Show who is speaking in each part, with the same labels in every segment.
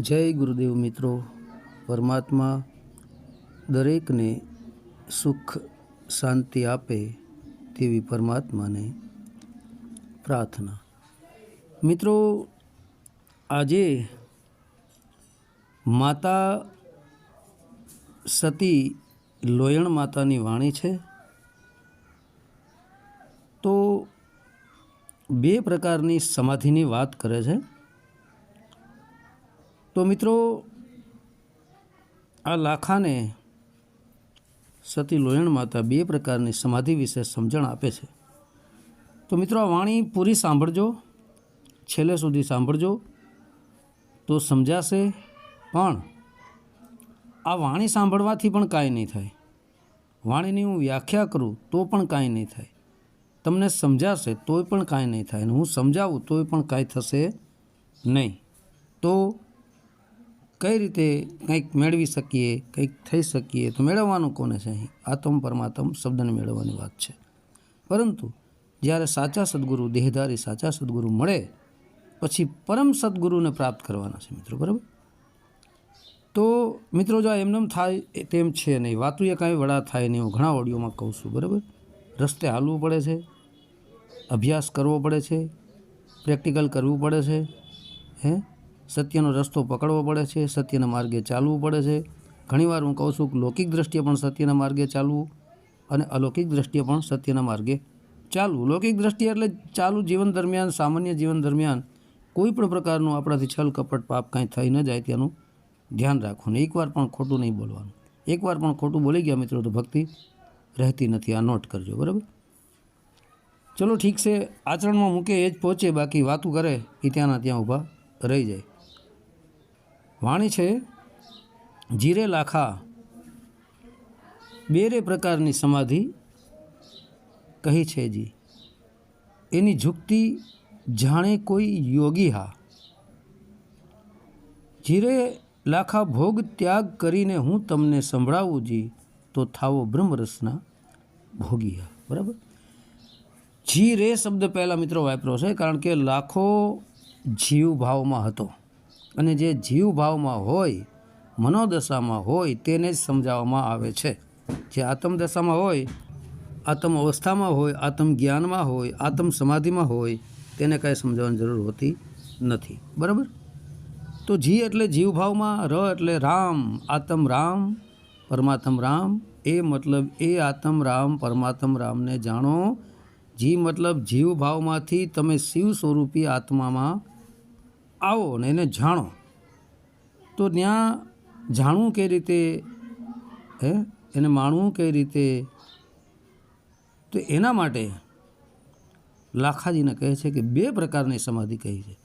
Speaker 1: જય ગુરુદેવ મિત્રો, પરમાત્મા દરેકને સુખ, શાંતિ આપે તેવી પરમાત્માને પ્રાર્થના. મિત્રો, આજે માતા સતી લોયણ માતાની વાણી છે. તો બે પ્રકારની સમાધિની વાત કરે છે. તો મિત્રો, આ લાખાને સતી લોયણ માતા બે પ્રકારની સમાધિ વિશે સમજણ આપે છે. તો મિત્રો, આ વાણી પૂરી સાંભળજો, છેલ્લે સુધી સાંભળજો, તો સમજાશે. પણ આ વાણી સાંભળવાથી પણ કાંઈ નહીં થાય. વાણીની હું વ્યાખ્યા કરું તો પણ કાંઈ નહીં થાય. તમને સમજાશે તોય પણ કાંઈ નહીં થાય. અને હું સમજાવું તોય પણ કાંઈ થશે નહીં. તો કઈ રીતે કંઈક મેળવી શકીએ, કંઈક થઈ શકીએ, તો મેળવવાનું કોને છે અહીં? આત્મ પરમાત્મ શબ્દને મેળવવાની વાત છે. પરંતુ જ્યારે સાચા સદગુરુ, દેહધારી સાચા સદગુરુ મળે, પછી પરમ સદગુરુને પ્રાપ્ત કરવાના છે મિત્રો, બરાબર? તો મિત્રો, જો એમનેમ થાય તેમ છે નહીં. વાતું એ કાંઈ વડા થાય નહીં. હું ઘણા ઓડિયોમાં કહું છું, બરાબર? રસ્તે હાલવું પડે છે, અભ્યાસ કરવો પડે છે, પ્રેક્ટિકલ કરવું પડે છે, હે? સત્યનો રસ્તો પકડવો પડે છે, સત્યના માર્ગે ચાલવું પડે છે. ઘણીવાર હું કહું છું કે લૌકિક દ્રષ્ટિએ પણ સત્યના માર્ગે ચાલવું અને અલૌકિક દ્રષ્ટિએ પણ સત્યના માર્ગે ચાલવું. લૌકિક દ્રષ્ટિએ એટલે ચાલુ જીવન દરમિયાન, સામાન્ય જીવન દરમિયાન કોઈ પણ પ્રકારનું આપણાથી છલ, કપટ, પાપ કાંઈ થઈ ન જાય તેનું ધ્યાન રાખવું. એકવાર પણ ખોટું નહીં બોલવાનું. એકવાર પણ ખોટું બોલી ગયા મિત્રો તો ભક્તિ રહેતી નથી. આ નોટ કરજો, બરાબર? ચલો ઠીક છે. આચરણમાં મૂકે એ જ પહોંચે, બાકી વાતું કરે એ ત્યાંના ત્યાં ઊભા રહી જાય. વાણી છે, જીરે લાખા, બેરે પ્રકારની સમાધિ કહી છે જી. એની ઝુકતી જાણે કોઈ યોગી હા. જીરે લાખા ભોગ ત્યાગ કરીને હું તમને સંભળાવું જી, તો થાવો બ્રહ્મરસના ભોગી હા. બરાબર? જી રે શબ્દ પહેલાં મિત્રો વાપરો છે, કારણ કે લાખો જીવ ભાવમાં હતો. અને જે જીવ ભાવમાં હોય, મનોદશામાં હોય તેને જ સમજાવવામાં આવે છે. જે આત્મદશામાં હોય, આત્મ અવસ્થામાં હોય, આત્મ જ્ઞાનમાં હોય, આત્મ સમાધિમાં હોય, તેને કાંઈ સમજાવવાની જરૂર હોતી નથી. બરાબર? તો જી એટલે જીવભાવમાં ર એટલે રામ, આત્મ રામ, પરમાત્મ રામ. એ મતલબ એ આત્મ રામ, પરમાત્મ રામને જાણો. જી મતલબ જીવ ભાવમાંથી તમે શિવ સ્વરૂપી આત્મામાં આવો ને એને જાણો. તો ત્યાં જાણવું કઈ રીતે, હે, એને માણવું કઈ રીતે? તો એના માટે લાખાજીને કહે છે કે બે પ્રકારની સમાધિ કહી છે.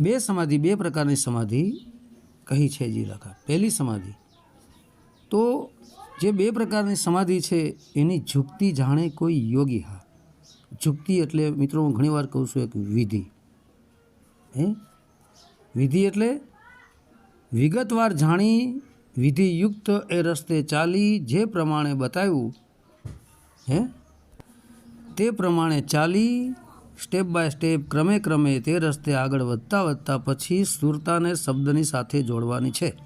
Speaker 1: બે સમાધિ, બે પ્રકારની સમાધિ કહી છે જી લાખા. પહેલી સમાધિ. તો જે બે પ્રકારની સમાધિ છે, એની ઝુકતી જાણે કોઈ યોગી હા. ઝુકતી એટલે મિત્રો હું ઘણીવાર કહું છું એક વિધિ. હે? વિધિ એટલે વિગતવાર જાણી, વિધિયુક્ત એ રસ્તે ચાલી જે પ્રમાણે બતાવ્યું, હે? તે પ્રમાણે ચાલી, સ્ટેપ બાય સ્ટેપ, ક્રમે ક્રમે તે રસ્તે આગળ વધતા વધતા પછી સુરતાને શબ્દની સાથે જોડવાની છે.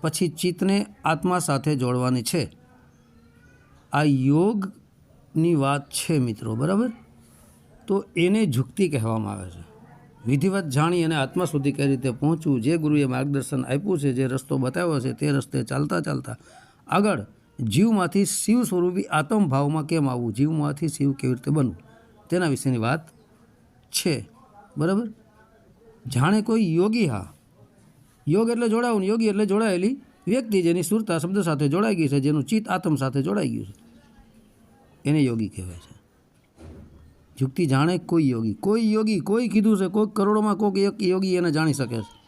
Speaker 1: પછી ચિત્તને આત્મા સાથે જોડવાની છે. આ યોગની વાત છે મિત્રો, બરાબર? તો એને ઝુકતી કહેવામાં આવે છે. વિધિવત જાણી અને આત્મા સુધી કઈ રીતે પહોંચવું, જે ગુરુએ માર્ગદર્શન આપ્યું છે, જે રસ્તો બતાવ્યો છે, તે રસ્તે ચાલતા ચાલતા આગળ જીવમાંથી શિવ સ્વરૂપી આત્મભાવમાં કેમ આવવું? જીવમાંથી શિવ કેવી રીતે બનવું? તેના વિશેની વાત છે. બરાબર? જાણે કોઈ યોગી હા. યોગ એટલે જોડાવું યોગી એટલે જોડાયેલી વ્યક્તિ જેની સુરતા શબ્દ સાથે જોડાઈ ગઈ છે, જેનું ચિત્ત આત્મ સાથે જોડાઈ ગયું છે. એને યોગી કહેવાય છે. યુક્તિ જાણે કોઈ યોગી. કોઈ યોગી કોઈ કીધું છે, કોઈક કરોડોમાં કોઈક એક યોગી એને જાણી શકે છે.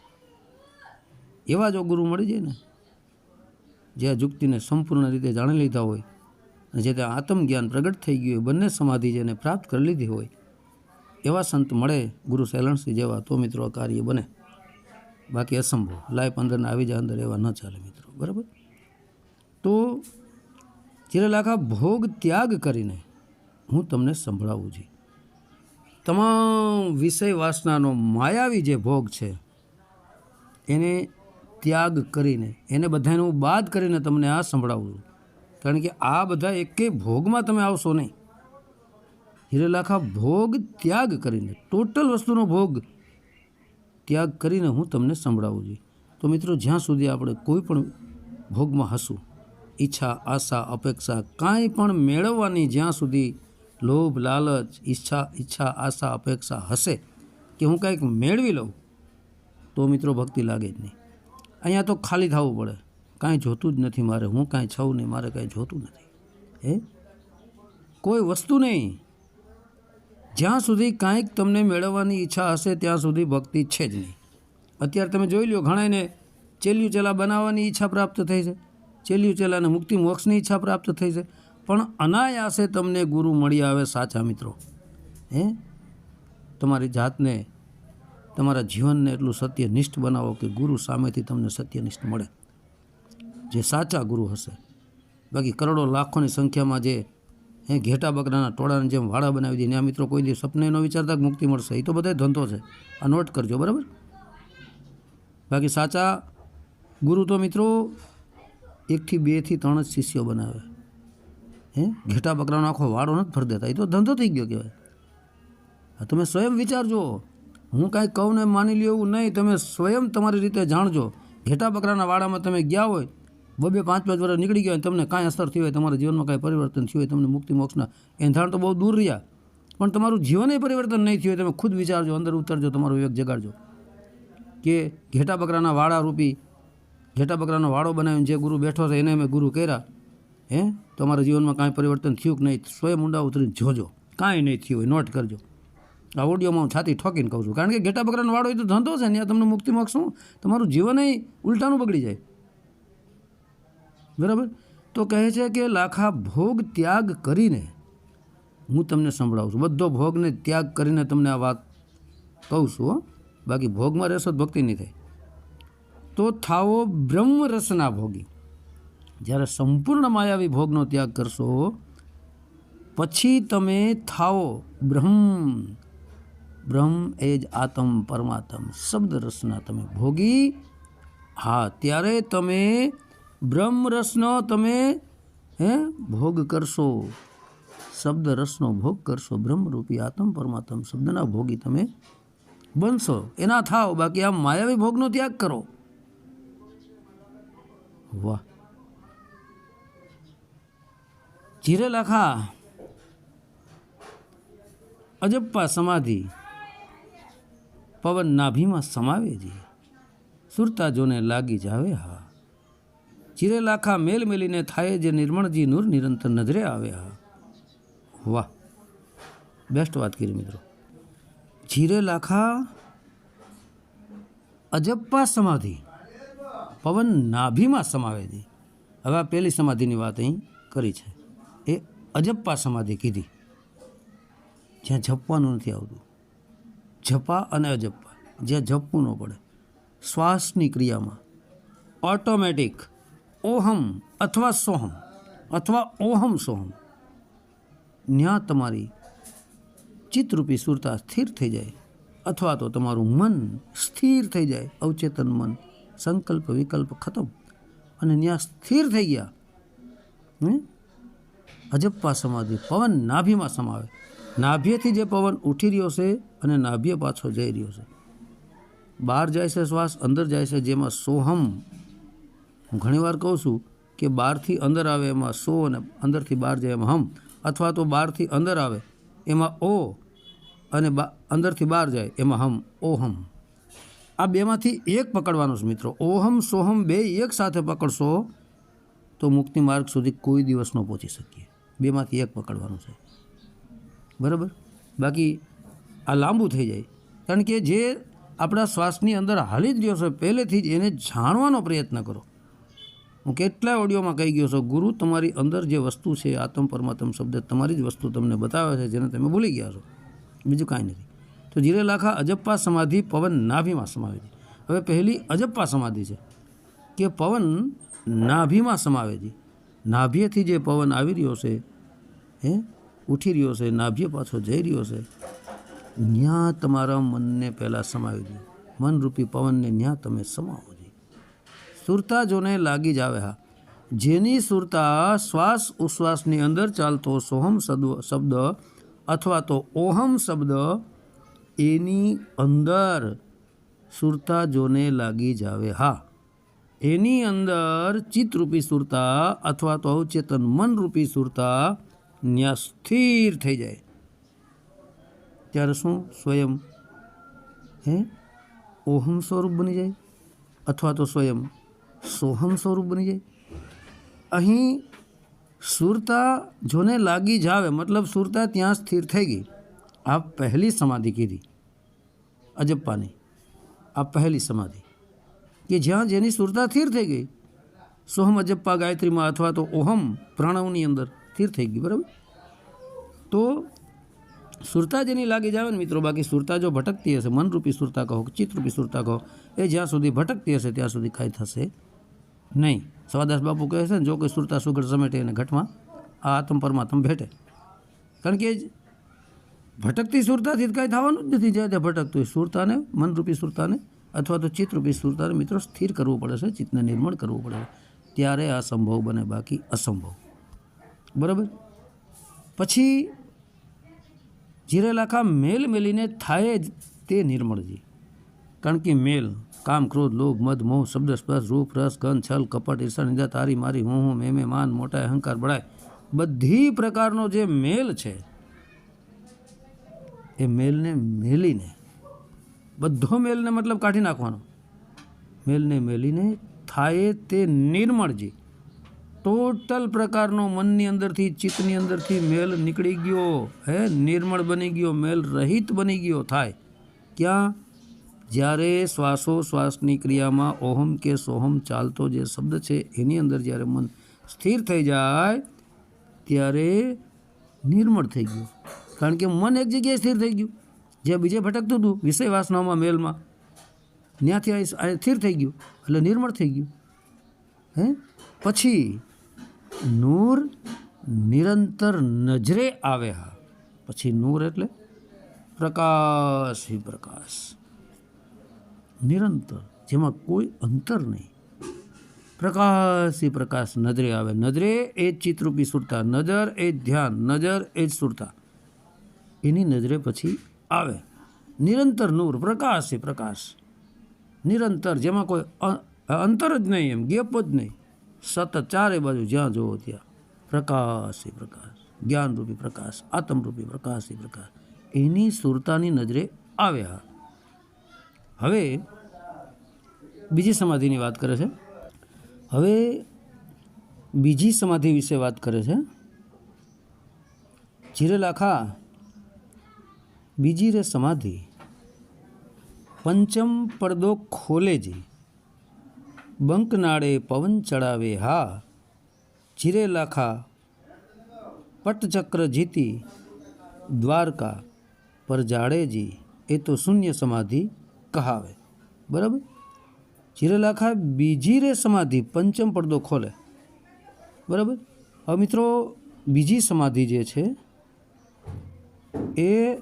Speaker 1: એવા જો ગુરુ મળી જાય ને. જે આ યુક્તિને સંપૂર્ણ રીતે જાણી લીધા હોય અને જે ત્યાં આત્મજ્ઞાન પ્રગટ થઈ ગયું હોય, બંને સમાધિ જેને પ્રાપ્ત કરી લીધી હોય, એવા સંત મળે ગુરુ શૈલણસિંહ જેવા, તો મિત્રો કાર્ય બને. બાકી અસંભવ. લાઈફ અંદરના આવી જાય, અંદર એવા ન ચાલે મિત્રો. બરાબર? તો જ્યારે લાખા ભોગ ત્યાગ કરીને હું તમને સંભળાવું છું. તમામ વિષય વાસનાનો માયાવી જે ભોગ છે, એને ત્યાગ કરીને, એને બધાને હું બાદ કરીને તમને આ સંભળાવું છું. કારણ કે આ બધા એકે ભોગમાં તમે આવશો નહીં. હિરેલાખા ભોગ ત્યાગ કરીને, ટોટલ વસ્તુનો ભોગ ત્યાગ કરીને હું તમને સંભળાવું છું. તો મિત્રો, જ્યાં સુધી આપણે કોઈ પણ ભોગમાં હશું, ઈચ્છા, આશા, અપેક્ષા કાંઈ પણ મેળવવાની જ્યાં સુધી લોભ, લાલચ, ઈચ્છા ઈચ્છા, આશા, અપેક્ષા હશે કે હું કાંઈક મેળવી લઉં, તો મિત્રો ભક્તિ લાગે જ નહીં. અહીંયા તો ખાલી થવું પડે. કાંઈ જોતું જ નથી મારે. હું કાંઈ છઉં નહીં, મારે કાંઈ જોતું નથી. હે? કોઈ વસ્તુ નહીં. જ્યાં સુધી કાંઈક તમને મેળવવાની ઈચ્છા હશે, ત્યાં સુધી ભક્તિ છે જ નહીં. અત્યારે તમે જોઈ લો ઘણાને ચેલિયું ચેલા બનાવવાની ઈચ્છા પ્રાપ્ત થઈ છે. ચેલિયું ચેલાને મુક્તિ મોક્ષની ઈચ્છા પ્રાપ્ત થઈ છે. પણ અનાયાસે તમને ગુરુ મળી આવે સાચા મિત્રો. હે? તમારી જાતને, તમારા જીવનને એટલું સત્યનિષ્ઠ બનાવો કે ગુરુ સામેથી તમને સત્યનિષ્ઠ મળે. જે સાચા ગુરુ હશે. બાકી કરોડો લાખોની સંખ્યામાં જે, હે, ઘેટા બકરાના ટોળાને જેમ વાળા બનાવી દે ને આ મિત્રો કોઈ દિવસ સપને ન વિચારતા કે મુક્તિ મળશે. એ તો બધા ધંધો છે. આ નોટ કરજો, બરાબર? બાકી સાચા ગુરુ તો મિત્રો, એકથી બેથી ત્રણ જ શિષ્યો બનાવે. હે? ઘેટા બકરાનો આખો વાળો નથી ફરી દેતા. એ તો ધંધો થઈ ગયો કહેવાય. તમે સ્વયં વિચારજો. હું કાંઈ કહું ને માની લ્યો એવું નહીં, તમે સ્વયં તમારી રીતે જાણજો. ઘેટા બકરાના વાડામાં તમે ગયા હોય, બબે પાંચ પાંચ વર્ષ નીકળી ગયા હોય, તમને કાંઈ અસર થયું હોય, તમારા જીવનમાં કાંઈ પરિવર્તન થયું હોય, તમને મુક્તિ, મોક્ષના એંધાણ તો બહુ દૂર રહ્યા. પણ તમારું જીવનય પરિવર્તન નહીં થયું હોય, તમે ખુદ વિચારજો, અંદર ઉતરજો, તમારો વિવેક જગાડજો. કે ઘેટા બકરાના વાડા રૂપી ઘેટા બકરાનો વાડો બનાવીને જે ગુરુ બેઠો છે, એને મેં ગુરુ કર્યા. હે? તમારા જીવનમાં કાંઈ પરિવર્તન થયું કે નહીં? સ્વયં ઊંડા ઉતરીને જોજો. કાંઈ નહીં થયું હોય, નોટ કરજો. આ ઓડિયોમાં હું છાતી ઠોકીને કહું છું. કારણ કે ઘેટા બકરાનો વાળો એ તો ધંધો છે ને, ત્યાં તમને મુક્તિ માગશું તમારું જીવન ઉલટાનું બગડી જાય. બરાબર? તો કહે છે કે લાખા ભોગ ત્યાગ કરીને હું તમને સંભળાવું છું. બધો ભોગને ત્યાગ કરીને તમને આ વાત કહું છું, હો. બાકી ભોગમાં રહેશો ભક્તિ નહીં થાય. તો થાવો બ્રહ્મરસના ભોગી. જ્યારે સંપૂર્ણ માયાવી ભોગનો ત્યાગ કરશો, પછી તમે થાઓ. બ્રહ્મ. બ્રહ્મ એ જ આતમ પરમાત્મ. શબ્દ રસના તમે ભોગી. હા, ત્યારે તમે બ્રહ્મ રસનો તમે, હે, ભોગ કરશો. શબ્દ રસનો ભોગ કરશો. બ્રહ્મરૂપી આત્મ પરમાત્મ શબ્દના ભોગી તમે બનશો. એના થાવ બાકી આ માયાવી ભોગનો ત્યાગ કરો. વાહ. જીરે લાખા અજપ્પા સમાધિ. પવન નાભીમાં સમાવે જી સુરતા જોને લાગી જાવે હા. ચીરે લાખા મેલ મેલીને થાય જે નિર્મળજી નૂર નિરંતર નજરે આવે હા. વાહ. બેસ્ટ વાત કરી મિત્રો. જીરે લાખા અજપ્પા સમાધિ. પવન નાભીમાં સમાવે જી હવે આ પહેલી સમાધિની વાત અહીં કરી છે. અજપ્પા સમાધિ કીધી. જ્યાં જપવાનું નથી આવતું. જપા અને અજપ્પા, જ્યાં જપવું ન પડે. શ્વાસની ક્રિયામાં. ઓટોમેટિક ઓહમ અથવા સોહમ, અથવા ઓહમ સોહમ. ત્યાં તમારી ચિત્તરૂપી સુરતા સ્થિર થઈ જાય, અથવા તો તમારું મન સ્થિર થઈ જાય, અવચેતન મન, સંકલ્પ વિકલ્પ ખતમ. અને ત્યાં સ્થિર થઈ ગયા. હમ? અજપ્પા સમાધિ, પવન નાભીમાં સમાવે. નાભ્યથી જે પવન ઉઠી રહ્યો છે અને નાભ્ય પાછો જઈ રહ્યો છે. બહાર જાય છે શ્વાસ, અંદર જાય છે જેમાં સોહમ. હું ઘણીવાર કહું છું કે બહારથી અંદર આવે એમાં સો અને અંદરથી બહાર જાય એમાં હમ. અથવા તો બહારથી અંદર આવે એમાં ઓ અને અંદરથી બહાર જાય એમાં હમ, ઓહમ. આ બેમાંથી એક પકડવાનો છે મિત્રો. ઓહમ, સોહમ બે એક સાથે પકડશો તો મુક્તિ માર્ગ સુધી કોઈ દિવસ ન પહોંચી શકીએ. બેમાંથી એક પકડવાનું છે. બરાબર? બાકી આ લાંબુ થઈ જાય. કારણ કે જે આપણા શ્વાસની અંદર હાલી જ રહ્યો છે, પહેલેથી જ એને જાણવાનો પ્રયત્ન કરો. હું કેટલાય ઓડિયોમાં કહી ગયો છું, ગુરુ તમારી અંદર જે વસ્તુ છે, આત્મ પરમાત્મ શબ્દ, તમારી જ વસ્તુ તમને બતાવે છે, જેને તમે ભૂલી ગયા છો. બીજું કાંઈ નથી. તો જીરે લાખા અજપ્પા સમાધિ પવન નાભીમાં સમાવે છે હવે પહેલી અજપ્પા સમાધિ છે. કે પવન નાભીમાં સમાવે છે નાભ્યથી જે પવન આવી રહ્યો છે, હે? ઉઠી રહ્યો છે, નાભ્ય પાછો જઈ રહ્યો છે ત્યાં તમારા મનને પહેલાં સમાવી દો. મનરૂપી પવનને ન્યા તમે સમાવો જી. સુરતા જોને લાગી જ આવે હા. જેની સુરતા શ્વાસ ઉશ્વાસની અંદર ચાલતો સોહમ શબ્દ અથવા તો ઓહમ શબ્દ, એની અંદર સુરતા જોને લાગી જાવે હા. એની અંદર ચિત્તરૂપી સુરતા અથવા તો અવચેતન મનરૂપી સુરતા ન્યા સ્થિર થઈ જાય. ત્યારે શું? સ્વયં, હે? ઓહમ સ્વરૂપ બની જાય? અથવા તો સ્વયં સોહમ સ્વરૂપ બની જાય? અહીં સુરતા જોને લાગી જાવે, મતલબ સુરતા ત્યાં સ્થિર થઈ ગઈ. આ પહેલી સમાધિ કીધી. અજપ્પાની. આ પહેલી સમાધિ. કે જ્યાં જેની સુરતા સ્થિર થઈ ગઈ સોહમ અજપ્પા ગાયત્રીમાં અથવા તો ઓહમ પ્રણવની અંદર સ્થિર થઈ ગઈ બરાબર તો સુરતા જેની લાગી જાવે ને મિત્રો બાકી સુરતા જો ભટકતી હશે મનરૂપી સુરતા કહો કે ચિત્તરૂપી સુરતા કહો એ જ્યાં સુધી ભટકતી હશે ત્યાં સુધી કાંઈ થશે નહીં સવાદાસ બાપુ કહે છે ને જો કોઈ સુરતા સુગડ સમેટે એને ઘટમાં આ આત્મ પરમાત્મ ભેટે કારણ કે ભટકતી સુરતાથી તો કાંઈ થવાનું જ નથી જ્યાં ત્યાં ભટકતું હોય સુરતાને મનરૂપી સુરતાને અથવા તો ચિત્તરૂપી સુરતાને મિત્રો સ્થિર કરવું પડે છે, ચિત્તને નિર્માણ કરવું પડે ત્યારે આ સંભવ બને, બાકી અસંભવ. બરાબર? પછી જીરેલાખા મેલ મેલીને થાય જ તે નિર્મળજી. કારણ કે મેલ, કામ, ક્રોધ, લોભ, મદ, મોહ, શબ્દ, સ્પર્શ, રૂપ, રસ ગંધ છલ, કપટ, ઈર્ષા, નિંદા, તારી, મારી, હું હું મેમે માન, મોટા, અહંકાર, બળાય. બધી પ્રકારનો જે મેલ છે, એ મેલને મેલીને બધો મેલને મતલબ કાઢી નાખવાનો. મેલને મેલીને થાય તે નિર્મળજી ટોટલ પ્રકારનો મનની અંદરથી, ચિત્તની અંદરથી મેલ નીકળી ગયો. હે, નિર્મળ બની ગયો, મેલ રહિત બની ગયો થાય. ક્યાં? જ્યારે શ્વાસો શ્વાસની ક્રિયામાં ઓહમ કે સોહમ ચાલતો જે શબ્દ છે, એની અંદર જ્યારે મન સ્થિર થઈ જાય, ત્યારે નિર્મળ થઈ ગયું. કારણ કે મન એક જગ્યાએ સ્થિર થઈ ગયું. જે બીજે ભટકતું હતું, વિષય વાસનામાં, મેલમાં. ત્યાંથી આ સ્થિર થઈ ગયું, એટલે નિર્મળ થઈ ગયું. હે? પછી નૂર નિરંતર નજરે આવે હા. પછી નૂર એટલે પ્રકાશ હિ પ્રકાશ. નિરંતર, જેમાં કોઈ અંતર નહીં. પ્રકાશ પ્રકાશ નજરે આવે. નજરે એ જ ચિત્રરૂપી સુરતા, નજર એ જ ધ્યાન, નજર એ જ સુરતા. એની નજરે પછી આવે. નિરંતર નૂર, પ્રકાશ એ પ્રકાશ. નિરંતર, જેમાં કોઈ અંતર જ નહીં એમ, ગેપ જ નહીં. સતત ચારે બાજુ જ્યાં જુઓ ત્યાં પ્રકાશ એ પ્રકાશ, જ્ઞાનરૂપી પ્રકાશ, આત્મરૂપી પ્રકાશ એ પ્રકાશ. એની સુરતાની નજરે આવે હા હવે બીજી સમાધિની વાત કરે છે. હવે બીજી સમાધિ વિશે વાત કરે છે. જીરે લાખા બીજી રે સમાધિ. પંચમ પડદો ખોલે જી. બંક નાળે પવન ચડાવે હા. જીરે લાખા, પટચક્ર જીતી, દ્વારકા પર જાડેજી એ તો શૂન્ય સમાધિ કહાવે. બરાબર? જીરેલાખા બીજી રે સમાધિ, પંચમ પડદો ખોલે. બરાબર? હવે મિત્રો, બીજી સમાધિ જે છે, એ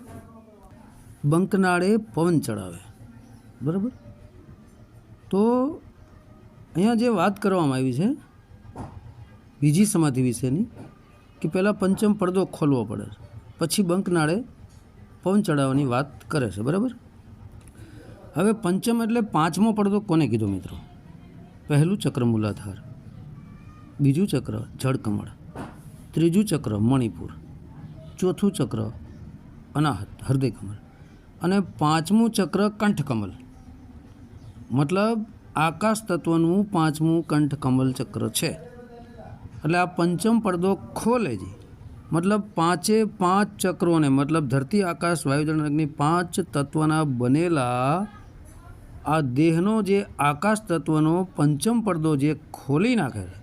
Speaker 1: બંકનાળે પવન ચડાવે. બરાબર? તો અહીંયા જે વાત કરવામાં આવી છે, બીજી સમાધિ વિશેની, કે પહેલાં પંચમ પડદો ખોલવો પડે, પછી બંકનાળે પવન ચડાવવાની વાત કરે છે, બરાબર? હવે પંચમ એટલે પાંચમો પડદો કોને કીધો મિત્રો? પહેલું ચક્ર મૂલાધાર, બીજું ચક્ર જળકમળ, ત્રીજું ચક્ર મણિપુર, ચોથું ચક્ર અનાહત, હૃદયકમળ. અને પાંચમું ચક્ર કંઠકમલ. મતલબ આકાશ તત્વનું પાંચમું કંઠકમલ ચક્ર છે. એટલે આ પંચમ પડદો ખોલે છે. મતલબ પાંચે પાંચ ચક્રોને, મતલબ ધરતી, આકાશ વાયુજળ અગ્નિ પાંચ તત્વના બનેલા આ દેહનો જે આકાશ તત્વનો પંચમ પડદો જે ખોલી નાખે છે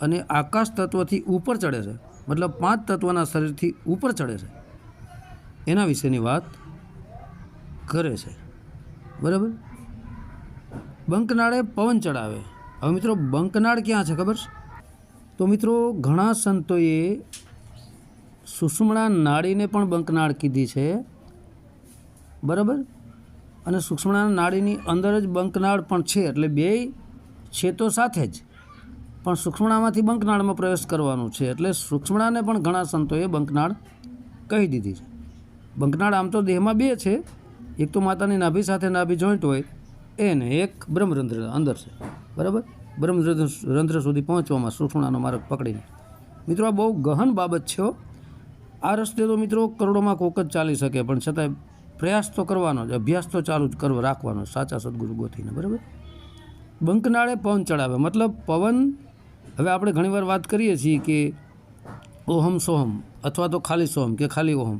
Speaker 1: અને આકાશ તત્વથી ઉપર ચડે છે. મતલબ પાંચ તત્વના શરીરથી ઉપર ચડે છે. એના વિશેની વાત કરે છે. બરાબર? બંકનાળે પવન ચડાવે. હવે મિત્રો, બંકનાળ ક્યાં છે ખબર? છે તો મિત્રો, ઘણા સંતોએ સુષુમણા નાળીને પણ બંકનાળ કીધી છે. બરાબર? અને સુક્ષ્મણા નાળીની અંદર જ બંકનાળ પણ છે, એટલે બેય છે તો સાથે જ. પણ સૂક્ષ્મણામાંથી બંકનાળમાં પ્રવેશ કરવાનું છે, એટલે સૂક્ષ્મણાને પણ ઘણા સંતોએ બંકનાળ કહી દીધી છે. બંકનાળ આમ તો દેહમાં બે છે એક તો માતાની નાભી સાથે નાભી જોઈન્ટ હોય, એને એક બ્રહ્મરંધ્ર અંદર છે. બરાબર? બ્રહ્મરંધ્ર રંધ્ર સુધી પહોંચવામાં સુષુણાનો માર્ગ પકડીને. મિત્રો, આ બહુ ગહન બાબત છે આ રસ્તે તો મિત્રો કરોડોમાં કોક જ ચાલી શકે, પણ છતાંય પ્રયાસ તો કરવાનો જ, અભ્યાસ તો ચાલુ જ કરવો, રાખવાનો સાચા સદગુરુ ગોતીને બરાબર? બંકનાળે પવન ચડાવે મતલબ પવન, હવે આપણે ઘણીવાર વાત કરીએ છીએ કે ઓહમ સોહમ, અથવા તો ખાલી સોહમ કે ખાલી ઓહમ,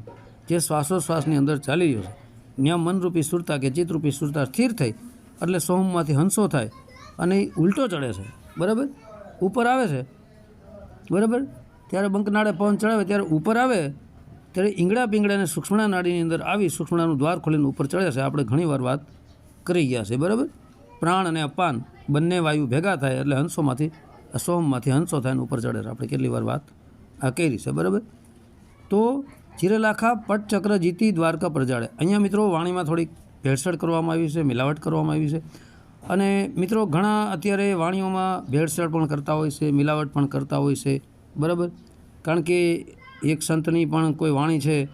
Speaker 1: જે શ્વાસોશ્વાસની અંદર ચાલી રહ્યો છે. ત્યાં મનરૂપી સુરતા કે ચિત્તરૂપી સુરતા સ્થિર થઈ, એટલે સોમમાંથી હંસો થાય અને એ ઉલટો ચડે છે. બરાબર? ઉપર આવે છે. બરાબર? ત્યારે બંકનાળે પવન ચડાવે, ત્યારે ઉપર આવે, ત્યારે ઈંગડા અને સૂક્ષ્મણા નાડીની અંદર આવી સૂક્ષ્મણાનું દ્વાર ખોલીને ઉપર ચડે છે. આપણે ઘણીવાર વાત કરી ગયા છે. બરાબર? પ્રાણ અને અપાન બંને વાયુ ભેગા થાય એટલે હંસોમાંથી, સોમમાંથી હંસો થાય અને ઉપર ચડે છે. આપણે કેટલી વાર વાત આ કરી છે. બરાબર? તો ચિરેલાખા પટચક્ર જીતી દ્વારકા પ્રજાળે. અહીંયા મિત્રો વાણીમાં થોડીક ભેળસેળ કરવામાં આવી છે, મિલાવટ કરવામાં આવી છે. અને મિત્રો ઘણા અત્યારે વાણીઓમાં ભેળસેળ પણ કરતા હોય છે, મિલાવટ પણ કરતા હોય છે. બરાબર? કારણ કે એક સંતની પણ કોઈ વાણી છે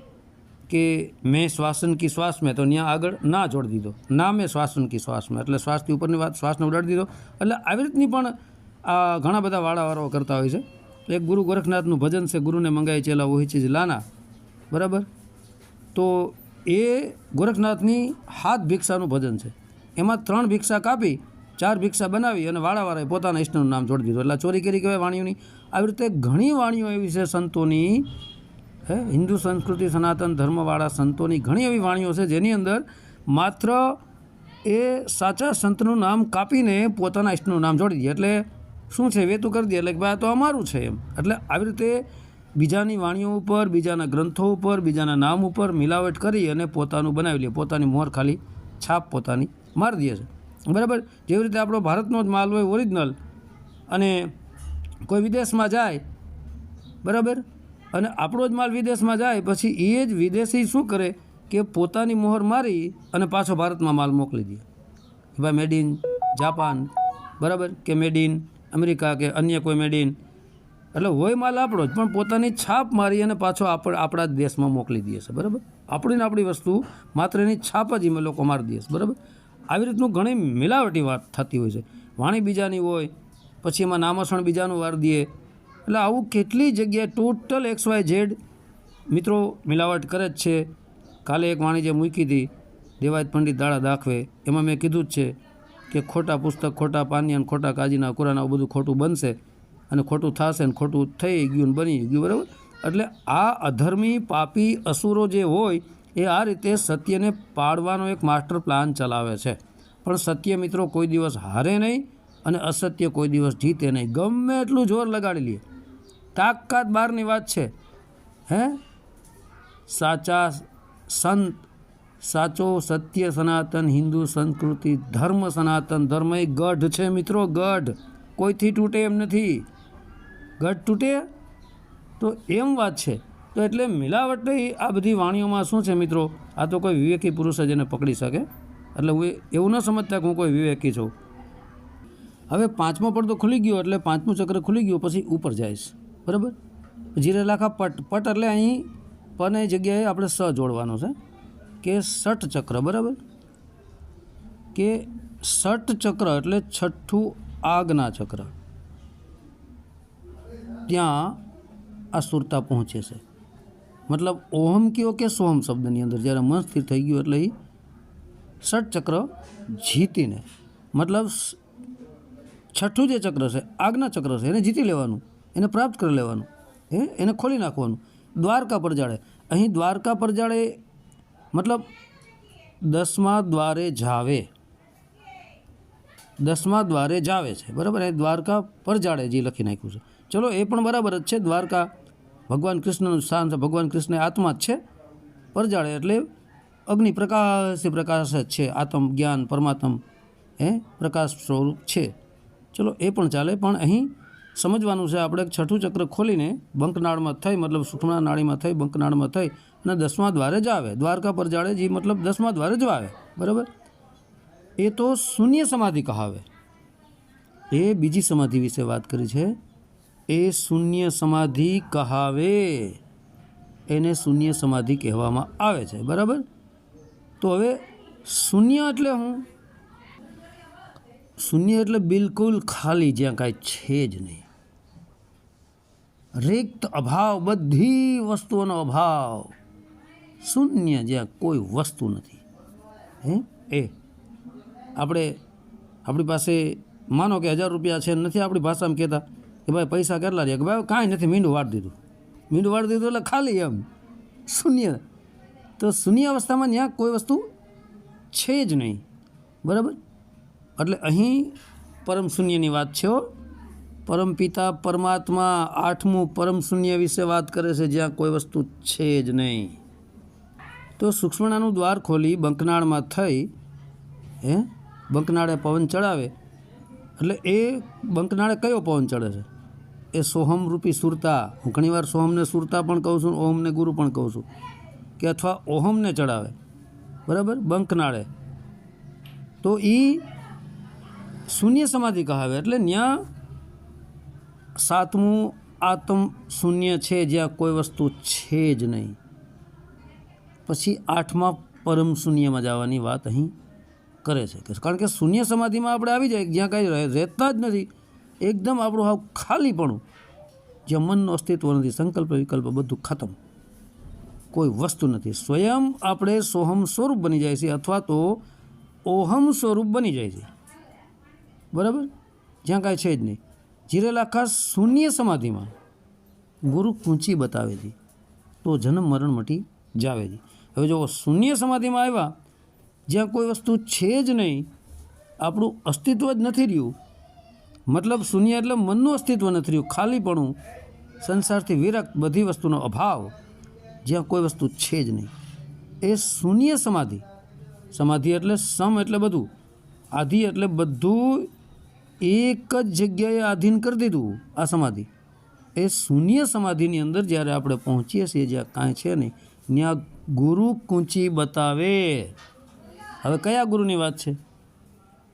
Speaker 1: કે, મેં શ્વાસન કી શ્વાસ મેં તો ત્યાં આગળ ના જોડી દીધો. ના, મેં શ્વાસન કી શ્વાસ મેં એટલે શ્વાસથી ઉપરની વાત, શ્વાસને ઉડાડી દીધો. એટલે આવી રીતની પણ આ ઘણા બધા વાળાવાળાઓ કરતા હોય છે. એક ગુરુ ગોરખનાથનું ભજન છે, ગુરુને મંગાઈ ચેલા ઓહી જ લાના. બરાબર? તો એ ગોરખનાથની હાથ ભિક્ષાનું ભજન છે. એમાં ત્રણ ભિક્ષા કાપી, ચાર ભિક્ષા બનાવી અને વાળાવાળાએ પોતાના ઈષ્ટનું નામ જોડી દીધું. એટલે ચોરી કરી કહેવાય વાણીઓની. આવી રીતે ઘણી વાણીઓ એવી છે સંતોની, હે, હિન્દુ સંસ્કૃતિ, સનાતન ધર્મવાળા સંતોની ઘણી એવી વાણીઓ છે જેની અંદર માત્ર એ સાચા સંતનું નામ કાપીને પોતાના ઈષ્ટનું નામ જોડી દે. એટલે શું છે? વેતું કરી દે. એટલે કે ભાઈ આ તો અમારું છે એમ. એટલે આવી રીતે બીજાની વાણીઓ ઉપર, બીજાના ગ્રંથો ઉપર, બીજાના નામ ઉપર મિલાવટ કરી અને પોતાનું બનાવી લે. પોતાની મોર ખાલી છાપ પોતાની મારી દે છે. બરાબર? જેવી રીતે આપણો ભારતનો જ માલ હોય ઓરિજિનલ અને કોઈ વિદેશમાં જાય, બરાબર? અને આપણો જ માલ વિદેશમાં જાય, પછી એ જ વિદેશી શું કરે કે પોતાની મોહર મારી અને પાછો ભારતમાં માલ મોકલી દે. ભાઈ મેડ ઇન જાપાન બરાબર? કે મેડ ઇન અમેરિકા કે અન્ય કોઈ મેડ ઇન એટલે હોય માલ આપણો જ, પણ પોતાની છાપ મારી અને પાછો આપણે આપણા જ દેશમાં મોકલી દઈએ છે, બરાબર? આપણી ને આપણી વસ્તુ માત્ર એની છાપ જ અમે લોકો મારી દઈએ છે, બરાબર? આવી રીતનું ઘણી મિલાવટી વાત થતી હોય છે. વાણી બીજાની હોય, પછી એમાં નામસણ બીજાનું વાર દઈએ એટલે આવું કેટલી જગ્યાએ ટોટલ એક્સ વાય ઝેડ મિત્રો મિલાવટ કરે જ છે. કાલે એક વાણી જે મૂકી હતી, દેવાયત પંડિત દાડા દાખવે, એમાં મેં કીધું જ છે કે ખોટા પુસ્તક, ખોટા પાની અને ખોટા કાજીના કુરાના બધું ખોટું બનશે. અને ખોટું થશે ને ખોટું થઈ ગયું ને બની ગયું, બરાબર? એટલે આ અધર્મી પાપી અસુરો જે હોય, એ આ રીતે સત્યને પાડવાનો એક માસ્ટર પ્લાન ચલાવે છે. પણ સત્ય મિત્રો કોઈ દિવસ હારે નહીં અને અસત્ય કોઈ દિવસ જીતે નહીં. ગમે એટલું જોર લગાડી લે. તાકાત બહારની વાત છે. હે? સાચા સંત, સાચો સત્ય સનાતન, હિન્દુ સંસ્કૃતિ, ધર્મ સનાતન, ધર્મ એ ગઢ છે મિત્રો, ગઢ. કોઈથી તૂટે એમ નથી. ગઢ તૂટે? તો એમ વાત છે. તો એટલે મિલાવટ આ બધી વાણીઓમાં શું છે મિત્રો? આ તો કોઈ વિવેકી પુરુષ જ એને પકડી શકે. એટલે હું એવું ન સમજતા કે હું કોઈ વિવેકી છું. હવે પાંચમો પડદો ખુલી ગયો એટલે પાંચમું ચક્ર ખુલી ગયું, પછી ઉપર જઈશ. બરાબર? જીરે લાખા પટ પટ એટલે અહીં પને જગ્યાએ આપણે સ જોડવાનો છે. કે સઠ ચક્ર, બરાબર? કે ષઠ ચક્ર એટલે છઠ્ઠું આગના ચક્ર. ત્યાં આ સુરતા પહોંચે છે. મતલબ ઓહમ કયો કે સોહમ શબ્દની અંદર જ્યારે મન સ્થિર થઈ ગયું એટલે એ ષટ ચક્ર જીતીને, મતલબ છઠ્ઠું જે ચક્ર છે, આજ્ઞા ચક્ર છે, એને જીતી લેવાનું, એને પ્રાપ્ત કરી લેવાનું, હે, એને ખોલી નાખવાનું. દ્વારકા પર જાડે અહીં દ્વારકા પર જાડે મતલબ દસમા દ્વારે જાવે. દસમા દ્વારે જાવે છે. બરાબર? એ દ્વારકા પર જાડે જે લખી નાખ્યું છે. ચલો, એ પણ બરાબર જ છે. દ્વારકા ભગવાન કૃષ્ણનું સ્થાન છે. ભગવાન કૃષ્ણ આત્મા જ છે. પરજાળે એટલે અગ્નિ પ્રકાશ પ્રકાશ જ છે. આત્મ જ્ઞાન પરમાત્મ, હે, પ્રકાશ સ્વરૂપ છે. ચલો, એ પણ ચાલે. પણ અહીં સમજવાનું છે, આપણે છઠ્ઠું ચક્ર ખોલીને બંકનાળમાં થઈ, મતલબ સુખમણા નાળીમાં થઈ, બંકનાળમાં થઈ અને દસમા દ્વારે જ આવે. દ્વારકા પર જાળે જે મતલબ દસમા દ્વારે જ આવે. બરાબર? એ તો શૂન્ય સમાધિ કહાવે. એ બીજી સમાધિ વિશે વાત કરી છે. એ શૂન્ય સમાધિ કહાવે. એને શૂન્ય સમાધિ કહેવામાં આવે છે, બરાબર? તો હવે શૂન્ય એટલે હું? શૂન્ય એટલે બિલકુલ ખાલી, જ્યાં કાંઈ છે જ નહીં. રિક્ત અભાવ, બધી વસ્તુઓનો અભાવ. શૂન્ય જ્યાં કોઈ વસ્તુ નથી. હે? એ, આપણે, આપણી પાસે, માનો કે હજાર રૂપિયા છે, નથી આપણી ભાષામાં કહેતા? કે ભાઈ પૈસા કેટલા રહ્યા કે ભાઈ કાંઈ નથી, મીંડું વાળી દીધું. મીંડું વાળી દીધું એટલે ખાલી એમ. શૂન્ય. તો શૂન્ય અવસ્થામાં ત્યાં કોઈ વસ્તુ છે જ નહીં. બરાબર? એટલે અહીં પરમ શૂન્યની વાત છે પરમ પિતા, પરમાત્મા આઠમું પરમ શૂન્ય વિશે વાત કરે છે, જ્યાં કોઈ વસ્તુ છે જ નહીં. તો સૂક્ષ્મણાનું દ્વાર ખોલી બંકનાળમાં થઈ, હે? બંકનાળે પવન ચડાવે. એટલે એ બંકનાળે કયો પવન ચડે છે? એ સોહમ રૂપી સુરતા. હું ઘણીવાર સોહમને સુરતા પણ કહું છું, ઓહમને ગુરુ પણ કહું છું કે અથવા ઓહમને ચડાવે. બરાબર? બંકનાળે તો એ શૂન્ય સમાધિ કહાવે. એટલે ત્યાં સાતમું આત્મ શૂન્ય છે, જ્યાં કોઈ વસ્તુ છે જ નહીં. પછી આઠમા પરમ શૂન્યમાં જવાની વાત અહીં કરે છે. કારણ કે શૂન્ય સમાધિમાં આપણે આવી જાય, જ્યાં કાંઈ રહે- રહેતા જ નથી. એકદમ આપણું હાવ ખાલીપણું. જે મનનું અસ્તિત્વ નથી, સંકલ્પ વિકલ્પ બધું ખતમ. કોઈ વસ્તુ નથી. સ્વયં આપણે સોહમ સ્વરૂપ બની જાય છે અથવા તો ઓહમ સ્વરૂપ બની જાય છે. બરાબર? જ્યાં કાંઈ છે જ નહીં. જીરેલાખા શૂન્ય સમાધિમાં ગુરુ કૂંચી બતાવે છે. તો જન્મ મરણ મટી જાવે છે. હવે જો શૂન્ય સમાધિમાં આવ્યા, જ્યાં કોઈ વસ્તુ છે જ નહીં, આપણું અસ્તિત્વ જ નથી રહ્યું મતલબ શૂન્ય એટલે મનનું અસ્તિત્વ નથી રહ્યું, ખાલીપણું, સંસારથી વિરક્ત બધી વસ્તુનો અભાવ, જ્યાં કોઈ વસ્તુ છે જ નહીં. એ શૂન્ય સમાધિ. સમાધિ એટલે સમ એટલે બધું. આધિ એટલે બધું એક જ જગ્યાએ આધીન કરી દીધું, આ સમાધિ. એ શૂન્ય સમાધિની અંદર જ્યારે આપણે પહોંચીએ છીએ, જ્યાં કાંઈ છે નહીં, ત્યાં ગુરુ કૂંચી બતાવે. હવે કયા ગુરુની વાત છે?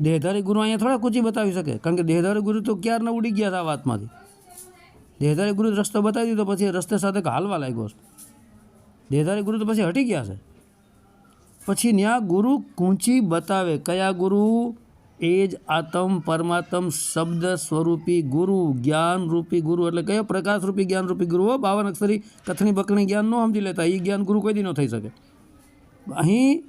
Speaker 1: દેહધારી ગુરુ અહીંયા થોડા કુચી બતાવી શકે. કારણ કે દેહધારી ગુરુ તો ક્યારના ઉડી ગયા હતા વાતમાંથી. દેહધારી ગુરુ રસ્તો બતાવી દીધો, પછી રસ્તે સાથે હાલવા લાગ્યો દેહધારી ગુરુ તો પછી હટી ગયા છે. પછી ત્યાં ગુરુ કૂંચી બતાવે, કયા ગુરુ? એ જ આત્મ પરમાત્મ શબ્દ સ્વરૂપી ગુરુ જ્ઞાન રૂપી ગુરુ. એટલે કયો પ્રકાશરૂપી રૂપી જ્ઞાન ગુરુ? હો બાવન અક્ષરી કથની બકણી જ્ઞાન ન સમજી લેતા એ જ્ઞાન ગુરુ કોઈ દી ન થઈ શકે. અહીં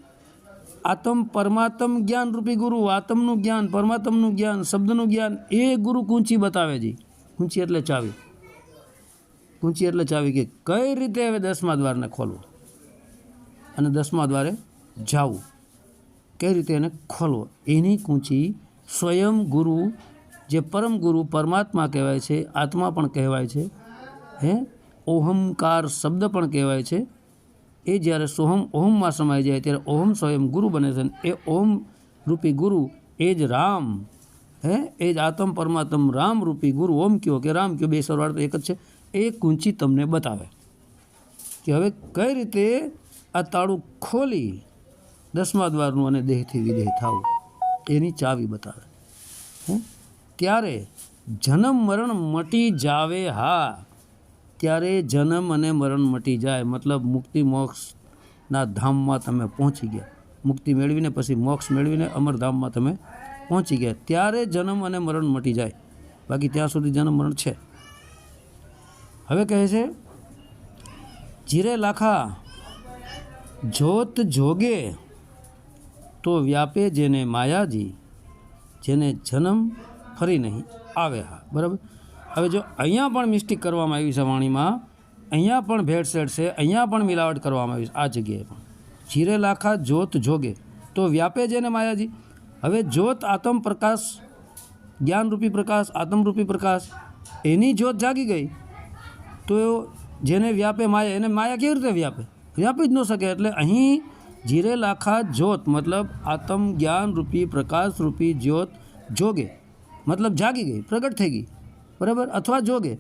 Speaker 1: આત્મ પરમાત્મ જ્ઞાન રૂપી ગુરુ, આત્મનું જ્ઞાન, પરમાત્મનું જ્ઞાન, શબ્દનું જ્ઞાન, એ ગુરુ કૂંચી બતાવે છે. કૂંચી એટલે ચાવી. કૂંચી એટલે ચાવી કે કઈ રીતે હવે દસમા દ્વારને ખોલવું? અને દસમા દ્વારે જાવું. કઈ રીતે એને ખોલવો? એની કૂંચી સ્વયં ગુરુ, જે પરમ ગુરુ પરમાત્મા કહેવાય છે, આત્મા પણ કહેવાય છે, હે? ઓહંકાર શબ્દ પણ કહેવાય છે એ જ્યારે સોહમ, ઓહમમાં સમાઈ જાય ત્યારે ઓહમ સ્વયં ગુરુ બને છે એ ઓમ રૂપી ગુરુ એ જ રામ. હે? એ જ આત્મ પરમાત્મ રામ રૂપી ગુરુ. ઓમ કયો કે રામ કયો? બે સરવાળ તો એક જ છે. એ કુંચી તમને બતાવે કે હવે કઈ રીતે આ તાળું ખોલી દસમા દ્વારનું અને દેહથી વિદેહ થવું? એની ચાવી બતાવે. ત્યારે જન્મ મરણ મટી જાવે હા. ત્યારે જન્મ અને મરણ મટી જાય, મતલબ મુક્તિ મોક્ષના ધામમાં તમે પહોંચી ગયા. મુક્તિ મેળવીને પછી મોક્ષ મેળવીને અમરધામમાં તમે પહોંચી ગયા. ત્યારે જન્મ અને મરણ મટી જાય. બાકી ત્યાં સુધી જન્મ મરણ છે. હવે કહે છે, જીરે લાખા, જોત જોગે, તો વ્યાપે જેને માયાજી, જેને જન્મ ફરી નહીં આવે હા. બરાબર? હવે જો અહીંયા પણ મિસ્ટેક કરવામાં આવી છે વાણીમાં, અહીંયા પણ ભેળસેળ છે, અહીંયા પણ મિલાવટ કરવામાં આવી છે, આ જગ્યાએ પણ. જીરે લાખા જોત જોગે, તો વ્યાપે છે ને માયાજી? હવે જોત આત્મ પ્રકાશ, જ્ઞાનરૂપી પ્રકાશ, આત્મરૂપી પ્રકાશ, એની જ્યોત જાગી ગઈ, તો જેને વ્યાપે માયા, એને માયા કેવી રીતે વ્યાપે? વ્યાપી જ ન શકે એટલે અહીં જીરે લાખા જ્યોત, મતલબ આત્મ જ્ઞાન રૂપી પ્રકાશ રૂપી જ્યોત જોગે, મતલબ જાગી ગઈ, પ્રગટ થઈ ગઈ. બરાબર? અથવા જોગે,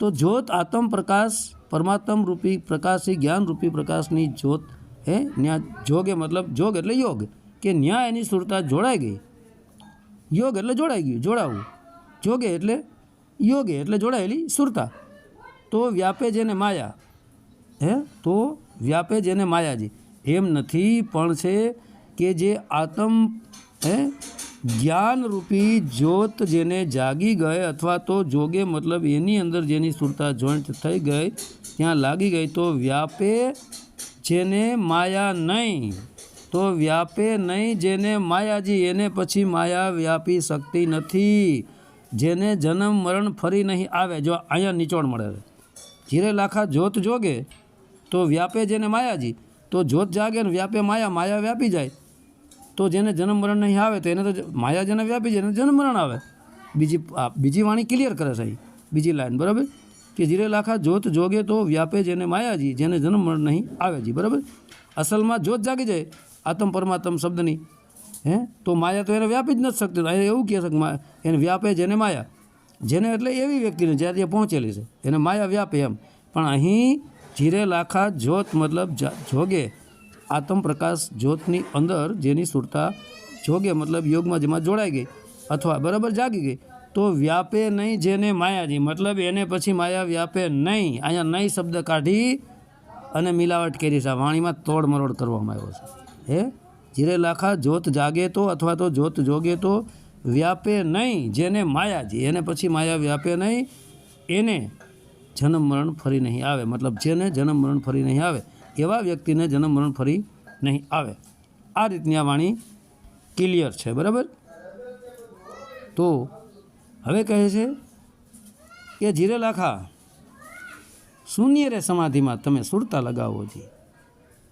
Speaker 1: તો જ્યોત આત્મ પ્રકાશ, પરમાત્મ રૂપી પ્રકાશી, જ્ઞાન રૂપી પ્રકાશની જ્યોત, હે? ત્યાં જોગે મતલબ જોગ એટલે યોગ, કે ન્યા એની સુરતા જોડાઈ ગઈ. યોગ એટલે જોડાઈ ગયું, જોડાવું. જોગે એટલે યોગે એટલે જોડાયેલી સુરતા તો વ્યાપે જેને માયા, હે? તો વ્યાપે જેને માયાજી. એમ નથી, પણ છે કે જે આત્મ, હે? જ્ઞાનરૂપી જ્યોત જેને જાગી ગઈ અથવા તો જોગે, મતલબ એની અંદર જેની સુરતા જોઈન્ટ થઈ ગઈ, ત્યાં લાગી ગઈ, તો વ્યાપે જેને માયા નહીં. તો વ્યાપે નહીં જેને માયાજી, એને પછી માયા વ્યાપી શકતી નથી. જેને જન્મ મરણ ફરી નહીં આવે. જો અહીંયા નીચોડ મળે જીરે લાખા જોત જોગે, તો વ્યાપે જેને માયાજી. તો જોત જાગે ને વ્યાપે માયા માયા વ્યાપી જાય. તો જેને જન્મ મરણ નહીં આવે તો એને તો માયા જેને વ્યાપી જાય એને જન્મ મરણ આવે. બીજી બીજી વાણી ક્લિયર કરે છે બીજી લાઈન બરાબર? કે જીરે લાખા જોત જોગે તો વ્યાપે જેને માયાજી, જેને જન્મ મરણ નહીં આવે જી, બરાબર? અસલમાં જોત જાગી જાય, આત્મ પરમાત્મ શબ્દની. હે? તો માયા તો એને વ્યાપી જ નથી શકતી. એવું કહે છે એને વ્યાપે જેને માયા. જેને એટલે એવી વ્યક્તિને જ્યાં ત્યાં પહોંચેલી છે. એને માયા વ્યાપે એમ. પણ અહીં જીરે લાખા જોત મતલબ જોગે. આત્મ પ્રકાશ જ્યોતની અંદર જેની સુરતા જોગે, મતલબ યોગમાં જેમાં જોડાઈ ગઈ અથવા બરાબર જાગી ગઈ, તો વ્યાપે નહીં જેને માયાજી, મતલબ એને પછી માયા વ્યાપે નહીં. અહીંયા નહીં શબ્દ કાઢી અને મિલાવટ કરી છે. વાણીમાં તોડ મરોડ કરવામાં આવ્યો છે. હે? જીરે લાખા જોત જાગે તો અથવા તો જોત જોગે તો વ્યાપે નહીં જેને માયાજી, એને પછી માયા વ્યાપે નહીં, એને જન્મ મરણ ફરી નહીં આવે. મતલબ જેને જન્મ મરણ ફરી નહીં આવે. એવા વ્યક્તિને જન્મ મરણ ફરી નહીં આવે. આ રીતની આ વાણી ક્લિયર છે, બરાબર? તો હવે કહે છે કે જીરે લાખા, શૂન્ય રે સમાધિમાં તમે સુરતા લગાવો જી.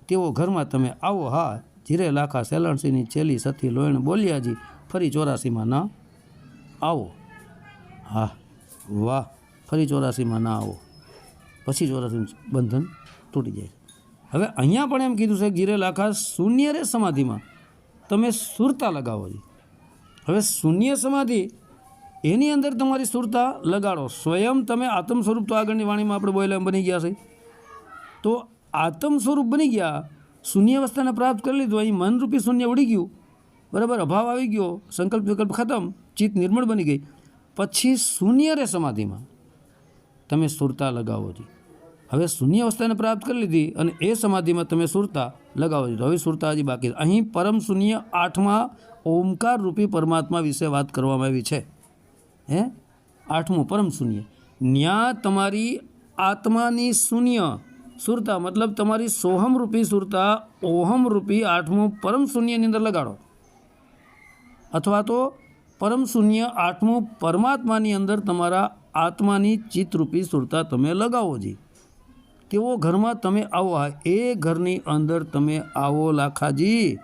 Speaker 1: તેઓ ઘરમાં તમે આવો હા, જીરે લાખા સેલણસીની છેલ્લી સતી લોહીણ બોલ્યાજી ફરી ચોરાસીમાં ના આવો. હા, વાહ, ફરી ચોરાસીમાં ના આવો. પછી ચોરાસી બંધન તૂટી જાય. હવે અહીંયા પણ એમ કીધું છે જીરે લાખા શૂન્ય રે સમાધિમાં. તમે સુરતા લગાવો જી. હવે શૂન્ય સમાધિ, એની અંદર તમારી સુરતા લગાડો. સ્વયં તમે આત્મ સ્વરૂપ તો આગળની વાણીમાં આપણે બોલે બની ગયા છે. તો આત્મ સ્વરૂપ બની ગયા, શૂન્ય અવસ્થાને પ્રાપ્ત કરી લીધું, અહીં મનરૂપી શૂન્ય ઉડી ગયું. બરાબર, અભાવ આવી ગયો, સંકલ્પ વિકલ્પ ખતમ, ચિત્ત નિર્મળ બની ગઈ. પછી શૂન્ય રે સમાધિમાં તમે સુરતા લગાવો છો હવે શૂન્ય અવસ્થાને પ્રાપ્ત કરી લીધી અને એ સમાધિમાં તમે સુરતા લગાવો છો. હવે સુરતા હજી બાકી અહીં પરમ શૂન્ય આઠમા ઓમકાર રૂપી પરમાત્મા વિશે વાત કરવામાં આવી છે. હે? આઠમું, પરમ શૂન્ય. ન્યા તમારી આત્માની શૂન્ય સુરતા, મતલબ તમારી સોહમ રૂપી સુરતા, ઓહમ રૂપી આઠમું પરમ શૂન્યની અંદર લગાડો. અથવા તો પરમ શૂન્ય આઠમું પરમાત્માની અંદર તમારા આત્માની ચિત્તરૂપી સુરતા તમે લગાવો જી. તેઓ ઘરમાં તમે આવો એ ઘરની અંદર તમે આવો લાખાજી.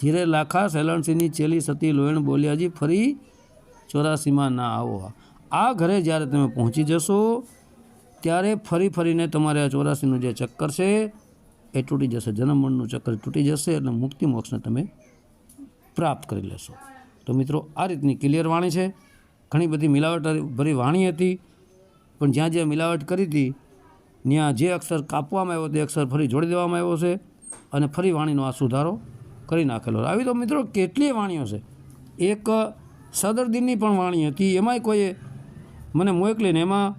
Speaker 1: ધીરે લાખા સેલણસીની ચેલી સતી લોયણ બોલ્યાજી ફરી ચોરાસીમાં ના આવો. આ ઘરે જ્યારે તમે પહોંચી જશો, ત્યારે ફરી ફરીને તમારે આ ચોરાસીનું જે ચક્કર છે, એ તૂટી જશે. જન્મમણનું ચક્કર તૂટી જશે એટલે મુક્તિ મોક્ષને તમે પ્રાપ્ત કરી લેશો. તો મિત્રો, આ રીતની ક્લિયર વાણી છે. ઘણી બધી મિલાવટ ભરી વાણી હતી, પણ જ્યાં જ્યાં મિલાવટ કરી હતી ત્યાં જે અક્ષર કાપવામાં આવ્યો તે અક્ષર ફરી જોડી દેવામાં આવ્યો છે અને ફરી વાણીનો આ સુધારો કરી નાખેલો આવી તો મિત્રો કેટલીય વાણીઓ છે? એક સદરદીનની પણ વાણી હતી. એમાંય કોઈએ મને મોકલીને એમાં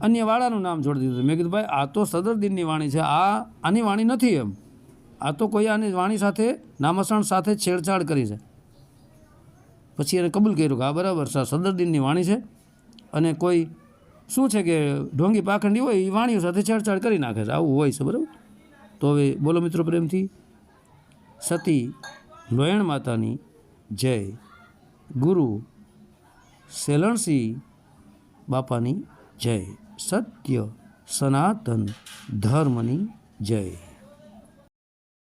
Speaker 1: અન્ય વાળાનું નામ જોડી દીધું મેં કીધું, ભાઈ, આ તો સદરદીનની વાણી છે. આ આની વાણી નથી એમ. આ તો કોઈ આની વાણી સાથે નામસણ સાથે છેડછાડ કરી છે. પછી એને કબૂલ કર્યું કે આ બરાબર સદરદીનની વાણી છે અને કોઈ શું છે કે ઢોંગી પાખંડી હોય એ વાણીઓ સાથે છેડછાડ કરી નાખે છે. આવું હોય છે, બરાબર? તો હવે બોલો મિત્રો પ્રેમથી. સતી લોયણ માતાની જય. ગુરુ, સેલણસિંહ બાપાની જય. સત્ય, સનાતન ધર્મની જય.